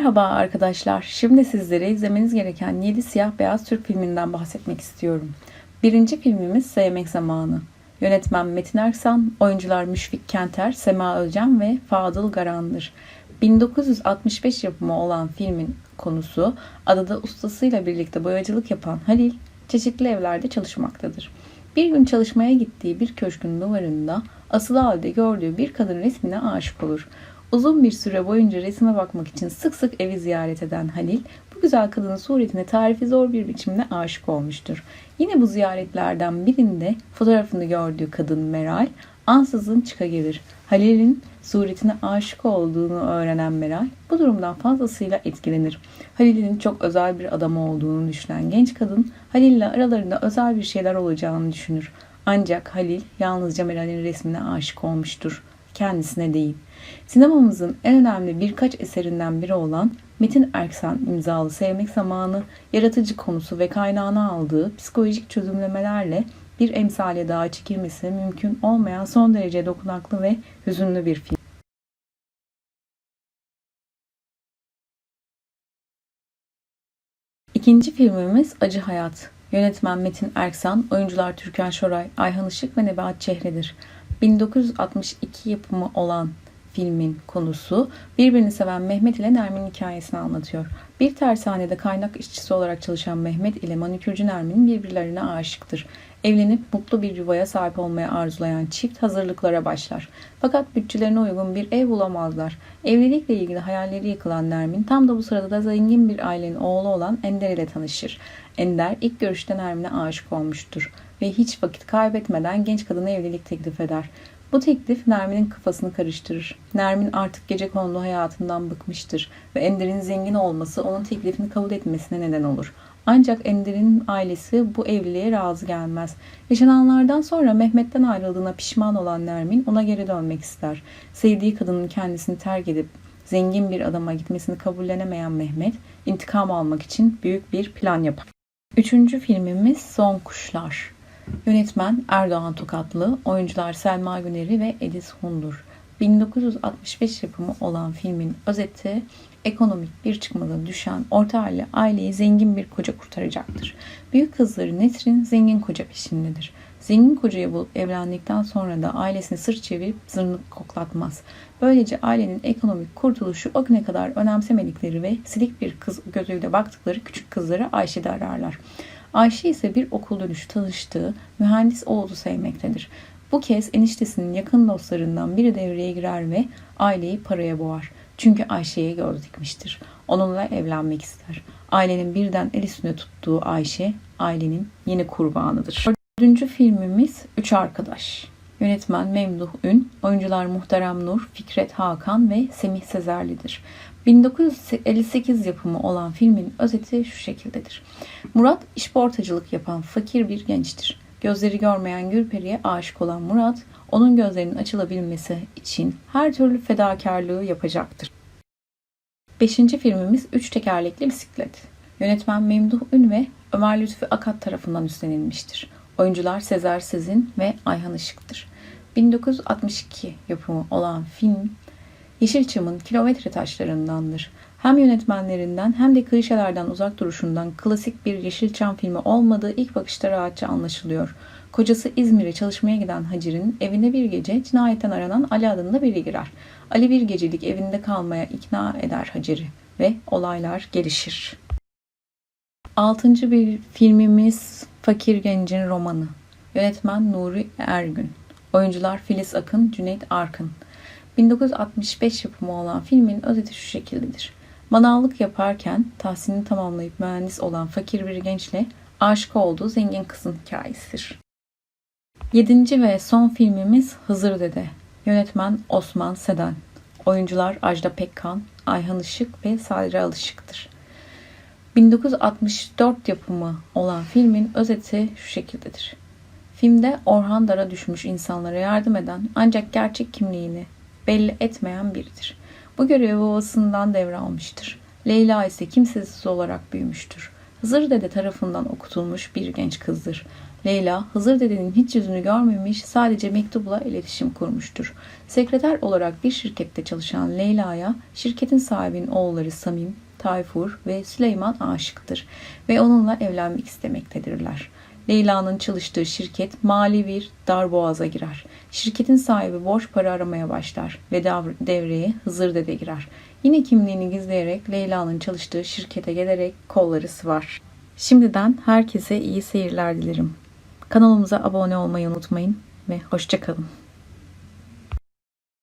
Merhaba arkadaşlar. Şimdi sizlere izlemeniz gereken 7 siyah beyaz Türk filminden bahsetmek istiyorum. Birinci filmimiz Sevmek Zamanı. Yönetmen Metin Erksan, oyuncular Müşfik Kenter, Sema Özcan ve Fadıl Garan'dır. 1965 yapımı olan filmin konusu adada ustasıyla birlikte boyacılık yapan Halil çeşitli evlerde çalışmaktadır. Bir gün çalışmaya gittiği bir köşkün duvarında asılı halde gördüğü bir kadın resmine aşık olur. Uzun bir süre boyunca resme bakmak için sık sık evi ziyaret eden Halil, bu güzel kadının suretine tarifi zor bir biçimde aşık olmuştur. Yine bu ziyaretlerden birinde fotoğrafını gördüğü kadın Meral, ansızın çıka gelir. Halil'in suretine aşık olduğunu öğrenen Meral, bu durumdan fazlasıyla etkilenir. Halil'in çok özel bir adam olduğunu düşünen genç kadın, Halil'le aralarında özel bir şeyler olacağını düşünür. Ancak Halil yalnızca Meral'in resmine aşık olmuştur kendisine değil. Sinemamızın en önemli birkaç eserinden biri olan Metin Erksan imzalı Sevmek Zamanı, yaratıcı konusu ve kaynağını aldığı psikolojik çözümlemelerle bir emsale daha çekilmesi mümkün olmayan son derece dokunaklı ve hüzünlü bir film. İkinci filmimiz Acı Hayat. Yönetmen Metin Erksan, oyuncular Türkan Şoray, Ayhan Işık ve Nebahat Çehre'dir. 1962 yapımı olan filmin konusu birbirini seven Mehmet ile Nermin hikayesini anlatıyor. Bir tersanede kaynak işçisi olarak çalışan Mehmet ile manikürcü Nermin birbirlerine aşıktır. Evlenip mutlu bir yuvaya sahip olmaya arzulayan çift hazırlıklara başlar. Fakat bütçelerine uygun bir ev bulamazlar. Evlilikle ilgili hayalleri yıkılan Nermin tam da bu sırada da zengin bir ailenin oğlu olan Ender ile tanışır. Ender ilk görüşte Nermin'e aşık olmuştur ve hiç vakit kaybetmeden genç kadına evlilik teklif eder. Bu teklif Nermin'in kafasını karıştırır. Nermin artık gece kondu hayatından bıkmıştır ve Ender'in zengin olması onun teklifini kabul etmesine neden olur. Ancak Ender'in ailesi bu evliliğe razı gelmez. Yaşananlardan sonra Mehmet'ten ayrıldığına pişman olan Nermin ona geri dönmek ister. Sevdiği kadının kendisini terk edip zengin bir adama gitmesini kabullenemeyen Mehmet intikam almak için büyük bir plan yapar. Üçüncü filmimiz Son Kuşlar. Yönetmen Erdoğan Tokatlı, oyuncular Selma Güneri ve Edis Hundur. 1965 yapımı olan filmin özeti ekonomik bir çıkmaza düşen orta halli aileyi zengin bir koca kurtaracaktır. Büyük kızları Nesrin zengin koca peşindedir. Zengin kocayı bulup evlendikten sonra da ailesini sırt çevirip zırnık koklatmaz. Böylece ailenin ekonomik kurtuluşu o güne kadar önemsemedikleri ve silik bir kız gözüyle baktıkları küçük kızları Ayşe'de ararlar. Ayşe ise bir okul dönüşü tanıştığı mühendis Oğuz'u sevmektedir. Bu kez eniştesinin yakın dostlarından biri devreye girer ve aileyi paraya boğar. Çünkü Ayşe'ye göz dikmiştir. Onunla evlenmek ister. Ailenin birden el üstüne tuttuğu Ayşe, ailenin yeni kurbanıdır. Dördüncü filmimiz Üç Arkadaş. Yönetmen Memduh Ün, oyuncular Muhterem Nur, Fikret Hakan ve Semih Sezerli'dir. 1958 yapımı olan filmin özeti şu şekildedir. Murat işportacılık yapan fakir bir gençtir. Gözleri görmeyen Gülperi'ye aşık olan Murat, onun gözlerinin açılabilmesi için her türlü fedakarlığı yapacaktır. Beşinci filmimiz Üç Tekerlekli Bisiklet. Yönetmen Memduh Ün ve Ömer Lütfü Akat tarafından üstlenilmiştir. Oyuncular Sezer Sezin ve Ayhan Işık'tır. 1962 yapımı olan film Yeşilçam'ın kilometre taşlarındandır. Hem yönetmenlerinden hem de klişelerden uzak duruşundan klasik bir Yeşilçam filmi olmadığı ilk bakışta rahatça anlaşılıyor. Kocası İzmir'e çalışmaya giden Hacer'in evine bir gece cinayetten aranan Ali adında biri girer. Ali bir gecelik evinde kalmaya ikna eder Hacer'i ve olaylar gelişir. Altıncı bir filmimiz Fakir Gencin Romanı. Yönetmen Nuri Ergün. Oyuncular Filiz Akın, Cüneyt Arkın. 1965 yapımı olan filmin özeti şu şekildedir. Manavlık yaparken tahsilini tamamlayıp mühendis olan fakir bir gençle aşık olduğu zengin kızın hikayesidir. Yedinci ve son filmimiz Hızır Dede. Yönetmen Osman Seden. Oyuncular Ajda Pekkan, Ayhan Işık ve Sadri Alışık'tır. 1964 yapımı olan filmin özeti şu şekildedir. Filmde Orhan dara düşmüş insanlara yardım eden ancak gerçek kimliğini belli etmeyen biridir. Bu görevi babasından devralmıştır. Leyla ise kimsesiz olarak büyümüştür. Hızır Dede tarafından okutulmuş bir genç kızdır. Leyla, Hızır dedenin hiç yüzünü görmemiş, sadece mektupla iletişim kurmuştur. Sekreter olarak bir şirkette çalışan Leyla'ya şirketin sahibinin oğulları Samim, Tayfur ve Süleyman aşıktır ve onunla evlenmek istemektedirler. Leyla'nın çalıştığı şirket mali bir darboğaza girer. Şirketin sahibi borç para aramaya başlar ve devreye Hızır Dede girer. Yine kimliğini gizleyerek Leyla'nın çalıştığı şirkete gelerek kolları sıvar. Şimdiden herkese iyi seyirler dilerim. Kanalımıza abone olmayı unutmayın ve hoşçakalın.